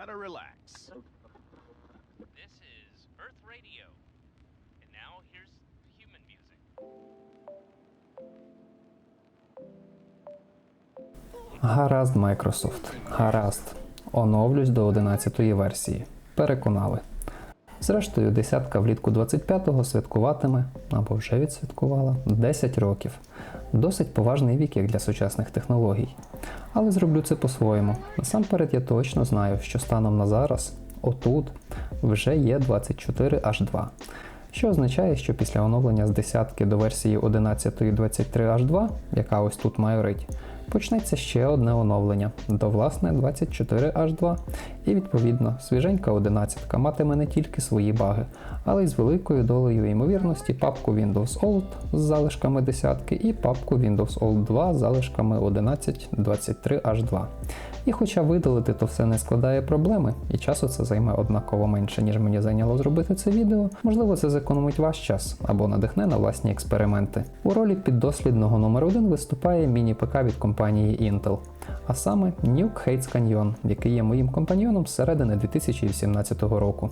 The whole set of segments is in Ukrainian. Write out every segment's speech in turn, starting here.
Gotta relax. This is Earth Radio. And now here's human music. Гаразд, Microsoft. Гаразд. Оновлюсь до 11-ї версії. Переконали. Зрештою, десятка влітку 25-го святкуватиме, або вже відсвяткувала, 10 років. Досить поважний вік як для сучасних технологій. Але зроблю це по-своєму. Насамперед я точно знаю, що станом на зараз, отут, вже є 24H2. Що означає, що після оновлення з десятки до версії 11.23H2, яка ось тут майорить, почнеться ще одне оновлення до власне 24H2. І відповідно свіженька 11 матиме не тільки свої баги, але й з великою долею ймовірності папку Windows Old з залишками десятки і папку Windows Old 2 з залишками 11.23H2. І хоча видалити то все не складає проблеми, і часу це займе однаково менше, ніж мені зайняло зробити це відео, можливо, це зекономить ваш час або надихне на власні експерименти. У ролі піддослідного номер 1 виступає міні-ПК від компанії Intel, а саме Nuke Hates Canyon, який є моїм компаньйоном з середини 2018 року.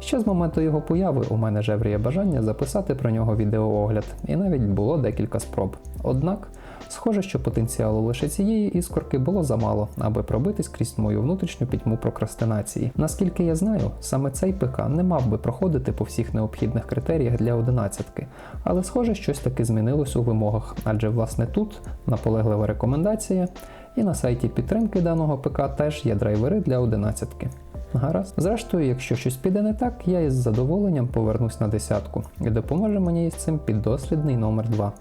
Ще з моменту його появи у мене жевріє бажання записати про нього відеоогляд, і навіть було декілька спроб. Однак, схоже, що потенціалу лише цієї іскорки було замало, аби пробитись крізь мою внутрішню пітьму прокрастинації. Наскільки я знаю, саме цей ПК не мав би проходити по всіх необхідних критеріях для одинадцятки, але схоже, щось таки змінилось у вимогах, адже власне тут наполеглива рекомендація, і на сайті підтримки даного ПК теж є драйвери для одинадцятки. Гаразд. Зрештою, якщо щось піде не так, я із задоволенням повернусь на десятку і допоможе мені із цим піддослідний номер 2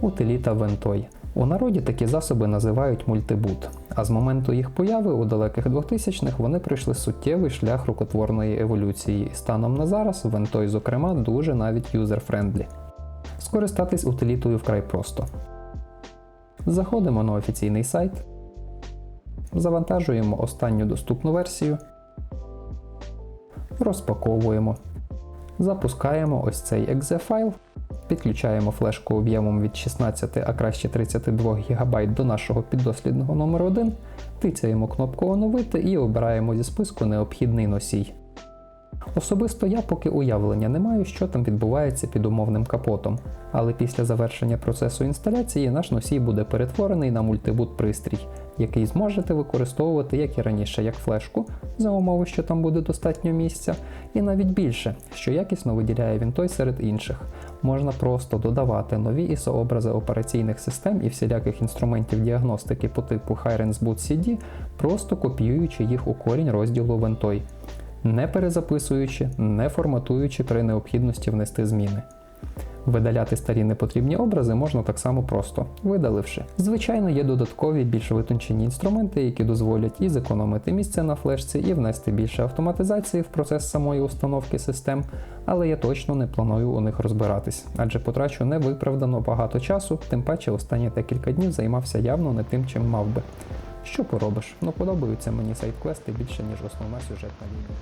утиліта Ventoy. У народі такі засоби називають мультибут, а з моменту їх появи у далеких 2000-х вони пройшли суттєвий шлях рукотворної еволюції, станом на зараз Ventoy, зокрема, дуже навіть юзер-френдлі. Скористатись утилітою вкрай просто. Заходимо на офіційний сайт, завантажуємо останню доступну версію, розпаковуємо, запускаємо ось цей exe файл, підключаємо флешку об'ємом від 16, а краще 32 ГБ до нашого піддослідного номер 1 тицяємо кнопку Оновити і обираємо зі списку необхідний носій. Особисто я поки уявлення не маю, що там відбувається під умовним капотом, але після завершення процесу інсталяції наш носій буде перетворений на мультибут пристрій, який зможете використовувати як і раніше, як флешку, за умови, що там буде достатньо місця, і навіть більше, що якісно виділяє він той серед інших. Можна просто додавати нові ISO-образи операційних систем і всіляких інструментів діагностики по типу Hirens Boot CD, просто копіюючи їх у корінь розділу Ventoy не перезаписуючи, не форматуючи при необхідності внести зміни. Видаляти старі непотрібні образи можна так само просто, видаливши. Звичайно, є додаткові більш витончені інструменти, які дозволять і зекономити місце на флешці, і внести більше автоматизації в процес самої установки систем, але я точно не планую у них розбиратись, адже потрачу невиправдано багато часу, тим паче останні декілька днів займався явно не тим, чим мав би. Що поробиш? Ну подобаються мені сайт-квести більше, ніж основна сюжетна лінія.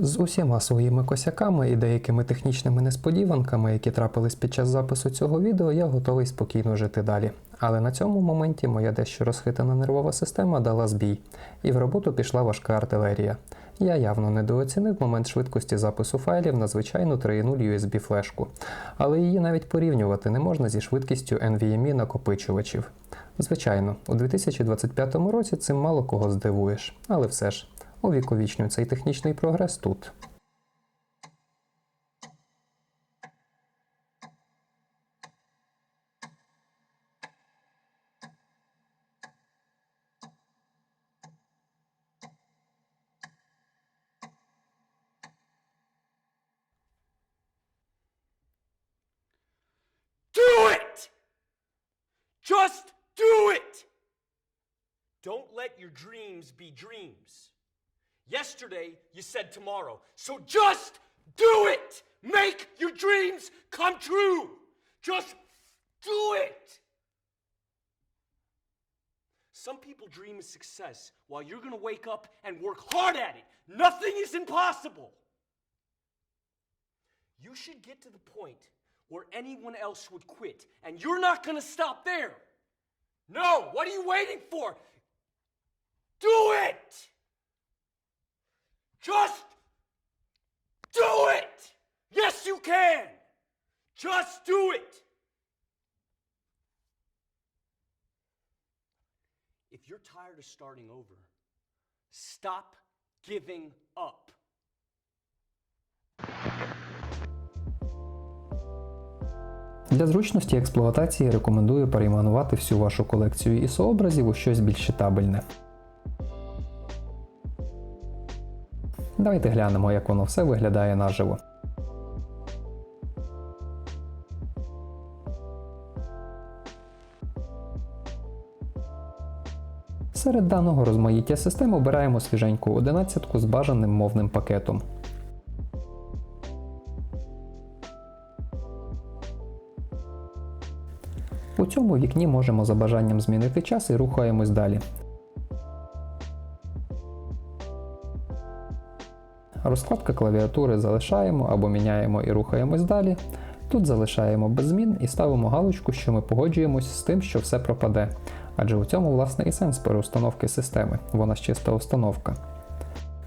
З усіма своїми косяками і деякими технічними несподіванками, які трапились під час запису цього відео, я готовий спокійно жити далі. Але на цьому моменті моя дещо розхитана нервова система дала збій, і в роботу пішла важка артилерія. Я явно недооцінив момент швидкості запису файлів на звичайну 3.0 USB флешку, але її навіть порівнювати не можна зі швидкістю NVMe накопичувачів. Звичайно, у 2025 році цим мало кого здивуєш, але все ж, увіковічнюй цей технічний прогрес тут. Just do it! Don't let your dreams be dreams. Yesterday, you said tomorrow. So just do it! Make your dreams come true! Just do it! Some people dream of success while you're gonna wake up and work hard at it. Nothing is impossible. You should get to the point where anyone else would quit, and you're not gonna stop there. No, what are you waiting for? do it! Just do it! Yes, you can! Just do it! If you're tired of starting over, stop giving up. Для зручності експлуатації рекомендую перейменувати всю вашу колекцію ISO-образів у щось більш читабельне. Давайте глянемо, як воно все виглядає наживо. Серед даного розмаїття систем обираємо свіженьку 11 з бажаним мовним пакетом. У цьому вікні можемо за бажанням змінити час і рухаємось далі. Розкладка клавіатури залишаємо або міняємо і рухаємось далі. Тут залишаємо без змін і ставимо галочку, що ми погоджуємось з тим, що все пропаде. Адже у цьому власне і сенс переустановки системи, вона ж чиста установка.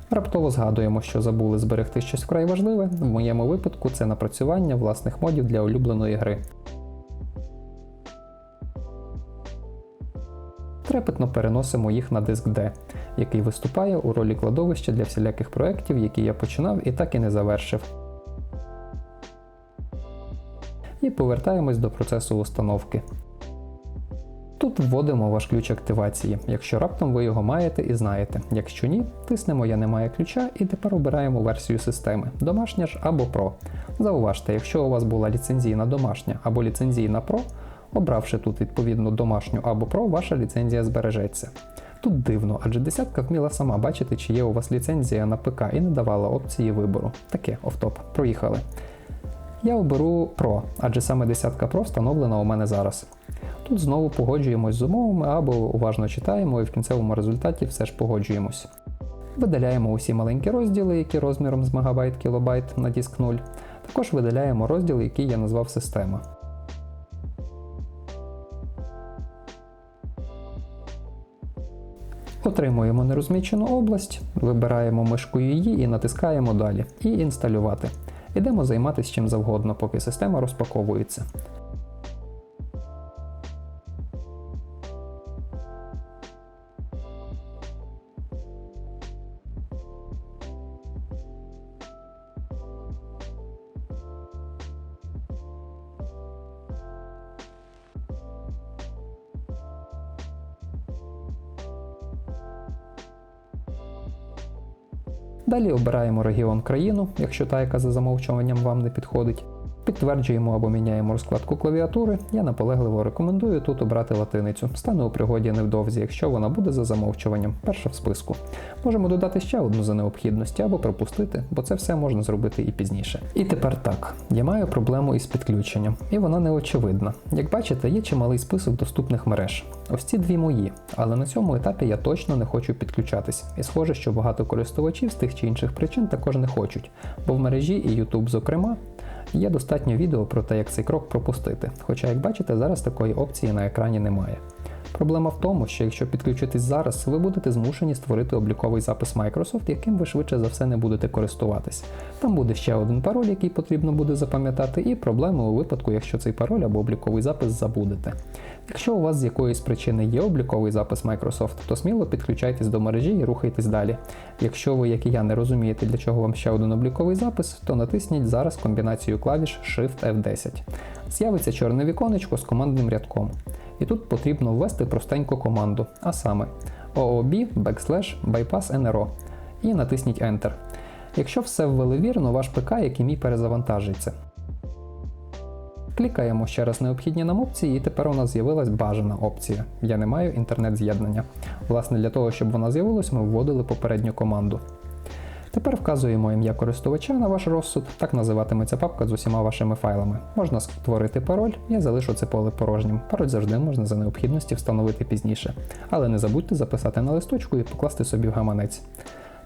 Раптово згадуємо, що забули зберегти щось вкрай важливе, в моєму випадку це напрацювання власних модів для улюбленої гри. Трепетно переносимо їх на диск D, який виступає у ролі кладовища для всіляких проєктів, які я починав і так і не завершив. І повертаємось до процесу установки. Тут вводимо ваш ключ активації, якщо раптом ви його маєте і знаєте. Якщо ні, тиснемо Я не маю ключа і тепер обираємо версію системи домашня ж або Pro. Зауважте, якщо у вас була ліцензійна домашня або ліцензійна Pro, обравши тут відповідно домашню або Pro, ваша ліцензія збережеться. Тут дивно, адже десятка вміла сама бачити, чи є у вас ліцензія на ПК і не давала опції вибору. Таке офтоп. Проїхали. Я оберу Pro, адже саме десятка Pro встановлена у мене зараз. Тут знову погоджуємось з умовами або уважно читаємо і в кінцевому результаті все ж погоджуємось. Видаляємо усі маленькі розділи, які розміром з мегабайт кілобайт на диск 0. Також видаляємо розділ, який я назвав система. Отримуємо нерозмічену область, вибираємо мишкою її і натискаємо далі. І інсталювати. Ідемо займатися чим завгодно, поки система розпаковується. Далі обираємо регіон країну, якщо та, яка за замовчуванням вам не підходить. Підтверджуємо або міняємо розкладку клавіатури. Я наполегливо рекомендую тут обрати латиницю. Стане у пригоді невдовзі, якщо вона буде за замовчуванням, перша в списку. Можемо додати ще одну за необхідності або пропустити, бо це все можна зробити і пізніше. І тепер так, я маю проблему із підключенням, і вона не очевидна. Як бачите, є чималий список доступних мереж. Ось ці дві мої, але на цьому етапі я точно не хочу підключатись. І схоже, що багато користувачів з тих чи інших причин також не хочуть, бо в мережі і YouTube, зокрема, Є достатньо відео про те, як цей крок пропустити, хоча, як бачите, зараз такої опції на екрані немає. Проблема в тому, що якщо підключитись зараз, ви будете змушені створити обліковий запис Microsoft, яким ви швидше за все не будете користуватись. Там буде ще один пароль, який потрібно буде запам'ятати, і проблеми у випадку, якщо цей пароль або обліковий запис забудете. Якщо у вас з якоїсь причини є обліковий запис Microsoft, то сміло підключайтесь до мережі і рухайтесь далі. Якщо ви, як і я, не розумієте, для чого вам ще один обліковий запис, то натисніть зараз комбінацію клавіш Shift F10. З'явиться чорне віконечко з командним рядком. І тут потрібно ввести простеньку команду, а саме OOB backslash bypass NRO і натисніть Enter. Якщо все ввели вірно, ваш ПК, як і мій, перезавантажиться. Клікаємо ще раз необхідні нам опції, і тепер у нас з'явилась бажана опція. Я не маю інтернет-з'єднання. Власне, для того, щоб вона з'явилась, ми вводили попередню команду. Тепер вказуємо ім'я користувача на ваш розсуд, так називатиметься папка з усіма вашими файлами. Можна створити пароль, я залишу це поле порожнім. Пароль завжди можна за необхідності встановити пізніше. Але не забудьте записати на листочку і покласти собі в гаманець.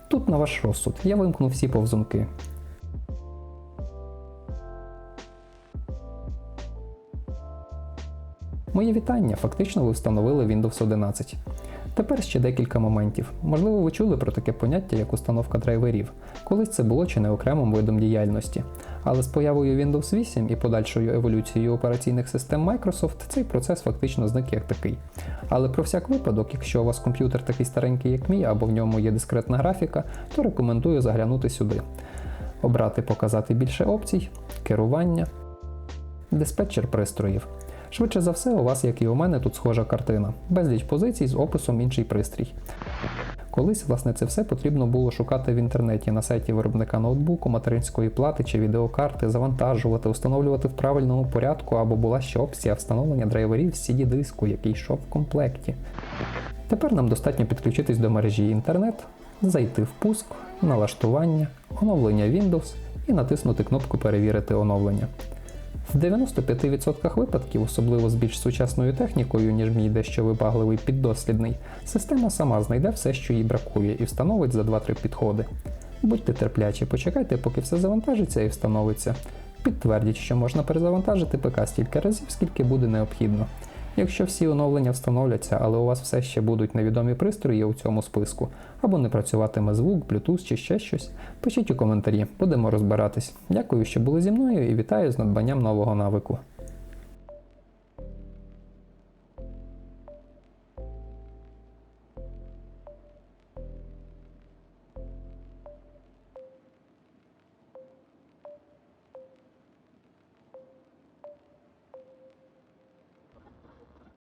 Тут на ваш розсуд я вимкну всі повзунки. Мої вітання, фактично ви встановили Windows 11. Тепер ще декілька моментів. Можливо, ви чули про таке поняття, як установка драйверів. Колись це було чи не окремим видом діяльності. Але з появою Windows 8 і подальшою еволюцією операційних систем Microsoft цей процес фактично зник як такий. Але про всяк випадок, якщо у вас комп'ютер такий старенький, як мій, або в ньому є дискретна графіка, то рекомендую заглянути сюди. Обрати Показати більше опцій, керування, диспетчер пристроїв. Швидше за все, у вас, як і у мене, тут схожа картина, безліч позицій з описом інший пристрій. Колись, власне, це все потрібно було шукати в інтернеті на сайті виробника ноутбуку, материнської плати чи відеокарти, завантажувати, встановлювати в правильному порядку або була ще опція встановлення драйверів з CD-диску, який йшов в комплекті. Тепер нам достатньо підключитись до мережі інтернет, зайти в пуск, налаштування, оновлення Windows і натиснути кнопку Перевірити оновлення. В 95% випадків, особливо з більш сучасною технікою, ніж мій дещо вибагливий піддослідний, система сама знайде все, що їй бракує, і встановить за 2-3 підходи. Будьте терплячі, почекайте, поки все завантажиться і встановиться. Підтвердіть, що можна перезавантажити ПК стільки разів, скільки буде необхідно. Якщо всі оновлення встановляться, але у вас все ще будуть невідомі пристрої у цьому списку, або не працюватиме звук, Bluetooth чи ще щось, пишіть у коментарі, будемо розбиратись. Дякую, що були зі мною і вітаю з надбанням нового навику.